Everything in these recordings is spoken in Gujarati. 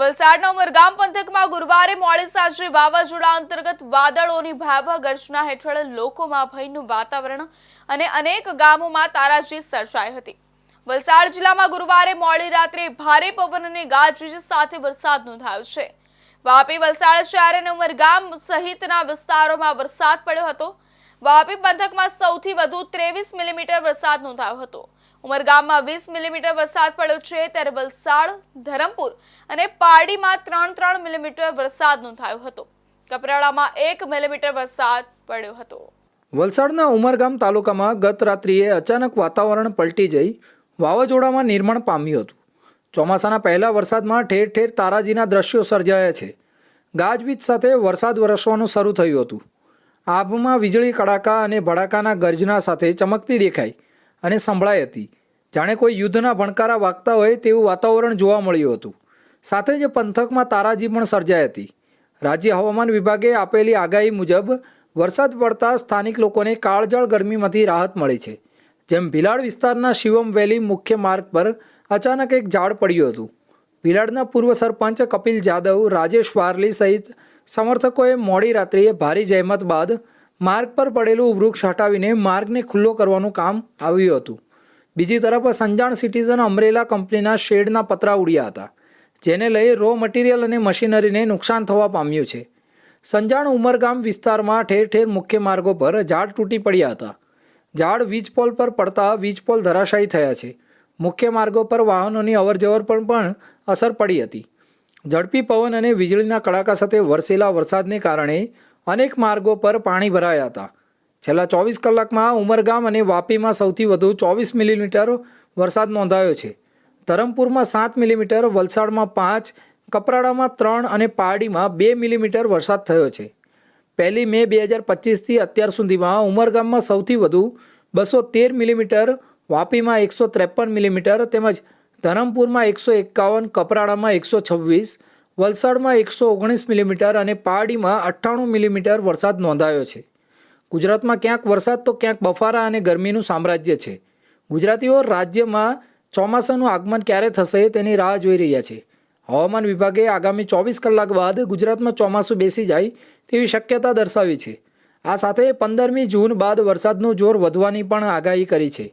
વલસાડના ઉમરગામ પંથકમાં ગુરુવારે મોડી સાંજે વાવાઝોડા અંતર્ગત વાદળોની ભાભા ગર્જના હેઠળ લોકોમાં ભયનું વાતાવરણ અને અનેક ગામોમાં તારાજી સર્જાઈ હતી. વલસાડ જિલ્લામાં ગુરુવારે મોડી રાત્રે ભારે પવન અને ગાજવીજ સાથે વરસાદ નોંધાયો છે. વાપી વલસાડ શહેર અને ઉમરગામ સહિતના વિસ્તારોમાં વરસાદ પડ્યો હતો. વાપી પંથકમાં સૌથી વધુ ત્રેવીસ મિલીમીટર વરસાદ નોંધાયો હતો. ઉમરગામમાં વીસ મિલીમીટર વરસાદ પડ્યો છે ત્યારે વલસાડ, ધરમપુર અને પારડીમાં ત્રણ ત્રણ મિલીમીટર વરસાદ નોંધાયો હતો. કપરાડામાં એક મિલીમીટર વરસાદ પડ્યો હતો. વલસાડના ઉમરગામ તાલુકામાં ગત રાત્રિએ અચાનક વાતાવરણ પલટી જઈ વાવાઝોડામાં નિર્માણ પામ્યું હતું. ચોમાસાના પહેલા વરસાદમાં ઠેર ઠેર તારાજીના દ્રશ્યો સર્જાયા છે. ગાજવીજ સાથે વરસાદ વરસવાનું શરૂ થયું હતું. આભમાં વીજળી, કડાકા અને ભડાકાના ગર્જના સાથે ચમકતી દેખાઈ અને સંભળાઈ હતી. જાણે કોઈ યુદ્ધના ભણકારા વાગતા હોય તેવું વાતાવરણ જોવા મળ્યું હતું. સાથે જ પંથકમાં તારાજી પણ સર્જાઈ હતી. રાજ્ય હવામાન વિભાગે આપેલી આગાહી મુજબ, વરસાદ પડતા સ્થાનિક લોકોને કાળજળ ગરમીમાંથી રાહત મળી છે. જેમ ભિલાડ વિસ્તારના શિવમ વેલી મુખ્ય માર્ગ પર અચાનક એક ઝાડ પડ્યું હતું. ભિલાડના પૂર્વ સરપંચ કપિલ જાદવ, રાજેશ વારલી સહિત સમર્થકોએ મોડી રાત્રિએ ભારી જહેમત બાદ માર્ગ પર પડેલું વૃક્ષ હટાવીને માર્ગને ખુલ્લો કરવાનું કામ આવ્યું હતું. બીજી તરફ સંજાણ સિટીઝન અમરેલા કંપનીના શેડના પતરા ઉડ્યા હતા, જેને લઈ રો મટીરિયલ અને મશીનરીને નુકસાન થવા પામ્યું છે. સંજાણ ઉમરગામ વિસ્તારમાં ઠેર ઠેર મુખ્ય માર્ગો પર ઝાડ તૂટી પડ્યા હતા. ઝાડ વીજપોલ પર પડતા વીજપોલ ધરાશાયી થયા છે. મુખ્ય માર્ગો પર વાહનોની અવરજવર પર પણ અસર પડી હતી. ઝડપી પવન અને વીજળીના કડાકા સાથે વરસેલા વરસાદને કારણે અનેક માર્ગો પર પાણી ભરાયા હતા. છેલ્લા ચોવીસ કલાકમાં ઉમરગામ અને વાપીમાં સૌથી વધુ ચોવીસ મિલીમીટર વરસાદ નોંધાયો છે. ધરમપુરમાં સાત મિલીમીટર, વલસાડમાં પાંચ, કપરાડામાં ત્રણ અને પારડીમાં બે મિલીમીટર વરસાદ થયો છે. પહેલી મે બે હજાર પચીસથી અત્યાર સુધીમાં ઉમરગામમાં સૌથી વધુ બસો તેર મિલીમીટર, વાપીમાં એકસો ત્રેપન મિલીમીટર તેમજ ધરમપુરમાં એકસો એકાવન, કપરાડામાં એકસો છવ્વીસ વલસાડમાં એકસો ઓગણીસ મિલીમીટર અને પારડીમાં અઠ્ઠાણું મિલીમીટર વરસાદ નોંધાયો છે. ગુજરાતમાં ક્યાંક વરસાદ તો ક્યાંક બફારા અને ગરમીનું સામ્રાજ્ય છે. ગુજરાતીઓ રાજ્યમાં ચોમાસાનું આગમન ક્યારે થશે તેની રાહ જોઈ રહ્યા છે. હવામાન વિભાગે આગામી ચોવીસ કલાક બાદ ગુજરાતમાં ચોમાસું બેસી જાય તેવી શક્યતા દર્શાવી છે. આ સાથે પંદરમી જૂન બાદ વરસાદનું જોર વધવાની પણ આગાહી કરી છે.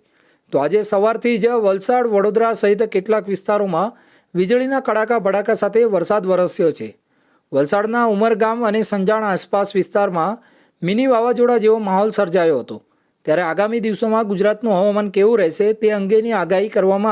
તો આજે સવારથી જ વલસાડ વડોદરા સહિત કેટલાક વિસ્તારોમાં વીજળીના કડાકા ભડાકા સાથે વરસાદ વરસ્યો છે. વલસાડના ઉમરગામ અને સંજાણ આસપાસ વિસ્તારમાં મિની વાવાઝોડા જેવો માહોલ સર્જાયો હતો. ત્યારે આગામી દિવસોમાં ગુજરાતનું હવામાન કેવું રહેશે તે અંગેની આગાહી કરવામાં આવી